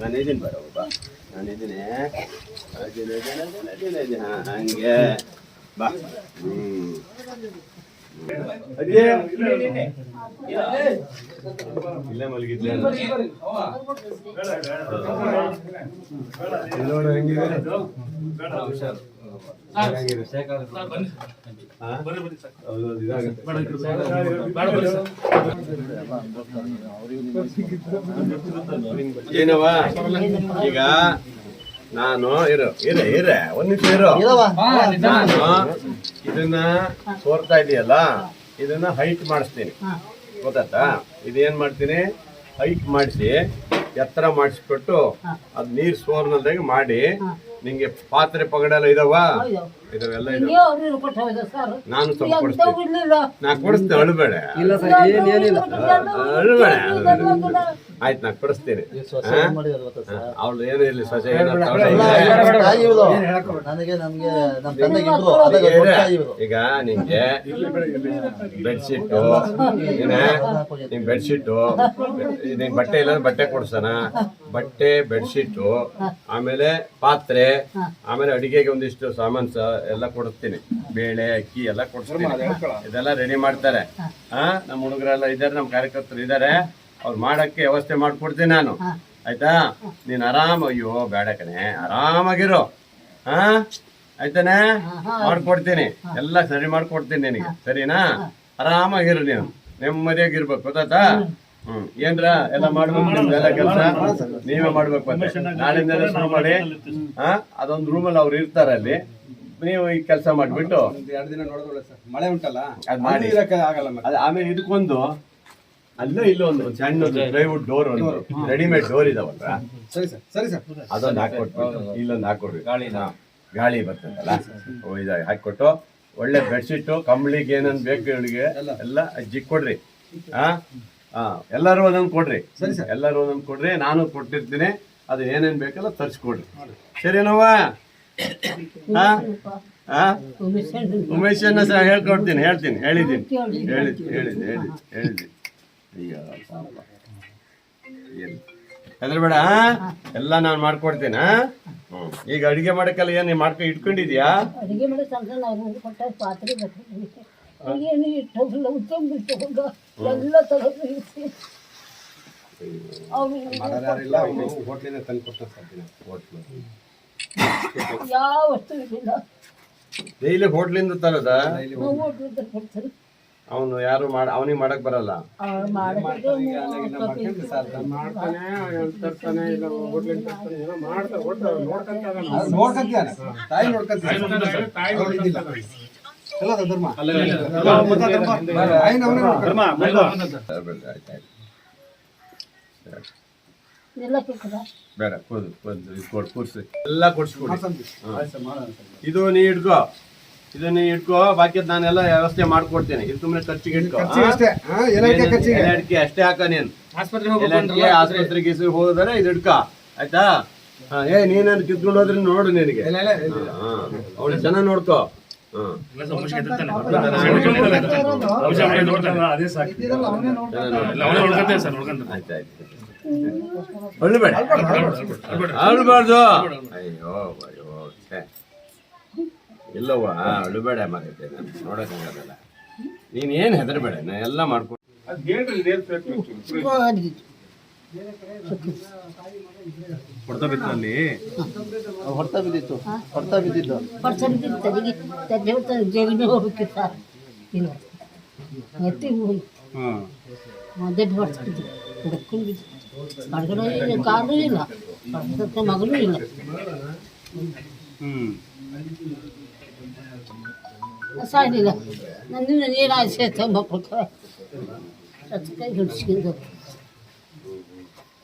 ನಾನಿದ್ದೀನಿ ಬರೋ ಬಾ ಹಾಂ ಹಂಗೆ. ಬಾ. ಹ್ಞೂ ಇಲ್ಲೇ. ಏನವ್ವ ಈಗ ನಾನು ಇರೋ ಇರ ಇರ ಒಂದ್ ನಿಮಿಷ ಇರೋ ನಾನು ಇದನ್ನ ಸೋರ್ತಾ ಇದೆಯಲ್ಲ ಇದನ್ನ ಹೈಟ್ ಮಾಡಿಸ್ತೀನಿ. ಗೊತ್ತಾಯ್ತಾ? ಇದೇನ್ ಮಾಡ್ತೀನಿ? ಹೈಟ್ ಮಾಡಿಸಿ ಎತ್ತರ ಮಾಡಿಸ್ಬಿಟ್ಟು ಅದ್ ನೀರ್ ಸೋರ್ನಲ್ದಾಗ ಮಾಡಿ ನಿಂಗೆ ಪಾತ್ರೆ ಪಗಡೆಲ್ಲ ಇದಾವ? ಇದಾವೆಲ್ಲ ಇದಾವ. ನಾನು ಸ್ವಲ್ಪ ಕೊಡಿಸ್ತೀನಿ. ನಾ ಕೊಡಿಸ್ತೇನೆ ಅಳುಬೇಡ ಅಳುಬೇಡ ಆಯ್ತು ನಾ ಕೊಡಿಸ್ತೇನೆ. ಅವಳು ಏನು ಇರ್ಲಿ ಸೊಸೆ ಈಗ ನಿಂಗೆ ಬೆಡ್ಶೀಟು ನಿಮ್ ನಿಂಗೆ ಬೆಡ್ಶೀಟು ನಿಂಗೆ ಬಟ್ಟೆ ಇಲ್ಲ ಬಟ್ಟೆ ಕೊಡ್ಸೋಣ. ಬಟ್ಟೆ ಬೆಡ್ಶೀಟು ಆಮೇಲೆ ಪಾತ್ರೆ ಆಮೇಲೆ ಅಡಿಗೆಗೆ ಒಂದಿಷ್ಟು ಸಾಮಾನು ಸ ಎಲ್ಲ ಕೊಡಿಸ್ತೀನಿ ಬೇಳೆ ಅಕ್ಕಿ ಎಲ್ಲ ಕೊಡ್ತೀನಿ ಇದೆಲ್ಲ ರೆಡಿ ಮಾಡ್ತಾರೆ. ಹಾ. ನಮ್ಮ ಹುಡುಗರೆಲ್ಲ ಇದ್ದಾರೆ ನಮ್ಮ ಕಾರ್ಯಕರ್ತರು ಇದ್ದಾರೆ. ಅವ್ರು ಮಾಡಕ್ಕೆ ವ್ಯವಸ್ಥೆ ಮಾಡ್ಕೊಡ್ತೀನಿ ನಾನು. ಆಯ್ತಾ? ನೀನ್ ಆರಾಮ ಅಯ್ಯೋ ಬೇಡ ಕಣೆ. ಆರಾಮಾಗಿರು. ಹಾ ಆಯ್ತಾನೆ? ಮಾಡ್ಕೊಡ್ತೀನಿ. ಎಲ್ಲ ಸರಿ ಮಾಡ್ಕೊಡ್ತೀನಿ ನಿನಗೆ. ಸರಿನಾ? ಆರಾಮಾಗಿರು ನೀನು. ನೆಮ್ಮದಿಯಾಗಿರ್ಬೇಕು. ಗೊತ್ತಾಯ್ತಾ? ಏನ್ರ ಎಲ್ಲ ಮಾಡ್ಬೇಕು? ನಿಮ್ದೆಲ್ಲ ಕೆಲಸ? ನೀವೇ ಮಾಡ್ಬೇಕು ಮತ್ತೆ. ನಾಳಿಂದ ಶುರು ಮಾಡಿ. ಹಾ ಅದೊಂದು ರೂಮಲ್ಲಿ ಅವ್ರು ಇರ್ತಾರೆ ಅಲ್ಲಿ. ನೀವು ಈ ಕೆಲಸ ಮಾಡ್ಬಿಟ್ಟು ಎರಡು ದಿನ ನೋಡಿದ್ರೆ ಸರ್. ಮಳೆ ಉಂಟಲ್ಲ? ಅದ್ ಮಾಡಿ. ಆಗಲ್ಲ ಅದು ಆಮೇಲೆ ಇದಕ್ಕೊಂದು ಅಲ್ಲೇ ಇಲ್ಲೋ ಒಂದು ಸಣ್ಣ ಪ್ಲೈವುಡ್ ಡೋರ್ ಒಂದು ರೆಡಿಮೇಡ್ ಡೋರ್ ಇದಾವಲ್ವಾ ಸರಿ ಸರ್. ಸರಿ ಸರ್. ಅದೊಂದು ಹಾಕೊಟ್ಬಿಟ್ಟು ಇಲ್ಲೊಂದು ಹಾಕೊಡ್ರಿ ಗಾಳಿನ ಗಾಳಿ ಬರ್ತದಲ್ಲ? ಇದಾಗಿ ಹಾಕೊಟ್ಟು ಒಳ್ಳೆ ಬೆಡ್ಶೀಟು ಕಂಬಳಿಗೆ ಏನನ್ ಬೇಕು ಇವಳಿಗೆ ಎಲ್ಲ ಅಜ್ಜಿ ಕೊಡ್ರಿ. ಹಾ? ಹಾ ಎಲ್ಲರೂ ಒಂದೊಂದು ಕೊಡ್ರಿ. ಎಲ್ಲರೂ ಒಂದೊಂದು ಕೊಡ್ರಿ ನಾನು ಕೊಟ್ಟಿರ್ತೀನಿ ಅದು ಏನೇನ್ ಬೇಕಲ್ಲ ತರಿಸ್ಕೊಡ್ರಿ. ಸರಿನವ್ವ ಹಾ? ಹಾ? ಉಮೇಶನ್ನ ಸಹ ಹೇಳ್ಕೊಡ್ತೀನಿ ಹೇಳ್ತೀನಿ ಹೇಳಿದ್ದೀನಿ. ಹೇಳಿದ್ ಹೇಳಿದ್ ಹೇಳಿದ್ ಹೇಳಿದ್ದೀನಿ ಅಯ್ಯೋ ಹೆದರ್ಬೇಡ ಎಲ್ಲ ನಾನು ಮಾಡ್ಕೊಡ್ತೀನಿ ಹಾ? ಈಗ ಅಡಿಗೆ ಮಾಡಕ್ಕೆಲ್ಲ ಏನು ಮಾಡ್ಕೊ ಇಟ್ಕೊಂಡಿದ್ಯಾ? ಅಡಿಗೆ ಮಾಡೋ ನಾವು ಕೊಟ್ಟ ಪಾತ್ರೆ ಬೇಕು. ಎಲ್ಲ ತಗೊಂಡು ಇರಿಸಿ ಅವ್ನು ಹೋಟ್ಲಿಂದ ತಂದು ಕೊಡ್ತಾನೆ ಸರ್ ದಿನ. ಹೋಟ್ಲು. ಯಾವ ವಸ್ತು ಇರಲಿಲ್ಲ ಡೈಲಿ ಹೋಟ್ಲಿಂದ ತರದ? ನಾವು ಹೋಟ್ಲಿಂದ ಕೊಡ್ತಾರೆ ಅವನು ಯಾರು ಮಾಡ ಅವನಿಗೆ ಮಾಡಕ್ ಬರಲ್ಲ? ನೋಡ್ಕೊಂತೀಯಾನೆ. ತಾಯಿ. ಧರ್ಮ. ಬೇಡ ಇದು ಎಲ್ಲ ಕೊಡ್ಸ್ಕೊಡಿ ನೀ ಇಟ್ಕೋ. ಇದು ನೀ ಇಟ್ಕೋ. ಬಾಕಿ ನಾನೆಲ್ಲ ವ್ಯವಸ್ಥೆ ಮಾಡ್ಕೊಡ್ತೀನಿ. ಇದು ಸುಮ್ಮನೆ ಖರ್ಚಿಗೆ ಇಟ್ಕೋ. ಅಡಿಕೆ ಅಷ್ಟೇ. ಹಾಕ ನೀನು. ಆಸ್ಪತ್ರೆಗೆ ಹೋದರೆ ಇದು ಇಟ್ಕ. ಆಯ್ತಾ? ಹಾ, ಏ ನೀನೇನು ಕಿತ್ಕೊಂಡು ಹೋದ್ರೆ ನೋಡು ನಿನಗೆ. ಅವಳು ಚೆನ್ನಾಗಿ ನೋಡ್ಕೋ. ಅಳ್ಬಾರ್ದು. ಅಯ್ಯೋ ಅಯ್ಯೋ. ಇಲ್ಲವ್ವ ಅಳ್ಬೇಡ ಮತ್ತೆ ನೋಡಕ್ಕಾಗಲ್ಲ ನೀನ್ ಏನ್ ಹೆದರ್ಬೇಡ ನಾ ಎಲ್ಲ ಮಾಡ್ಕೊ ಹೊಡ್ತಾ ಬಿದ್ದಿತ್ತು. ಹೊಡೆತ ಬಿದ್ದಿದ್ದು. ಪರ್ಸೆಂಟ್ ತಲೆಗೆ ತಲೆ ಹೊಡ್ತಾರೆ ಜೈಲಿಗೆ ಹೋಗ್ಬೇಕಿತ್ತು ಇಲ್ಲ. ಎತ್ತಿ ಹೋಗಿ. ಬಿದ್ದಿತ್ತು ಹೊಡ್ಸ್ಬಿಟ್ಟು ಹುಡ್ಕೊಂಡು ಹೊರಗಡೆ ಇಲ್ಲ. ಕಾರು ಇಲ್ಲ. ಮಗನೂ ಇಲ್ಲ. ಸಾಯಿಲ್ಲ ನನ್ನ ನೀರು ಆಸೆ ಮಕ್ಕಳು ಸತ್ಕಾಯಿ ಹಿಡ್ಸ್ಕೊಂಡು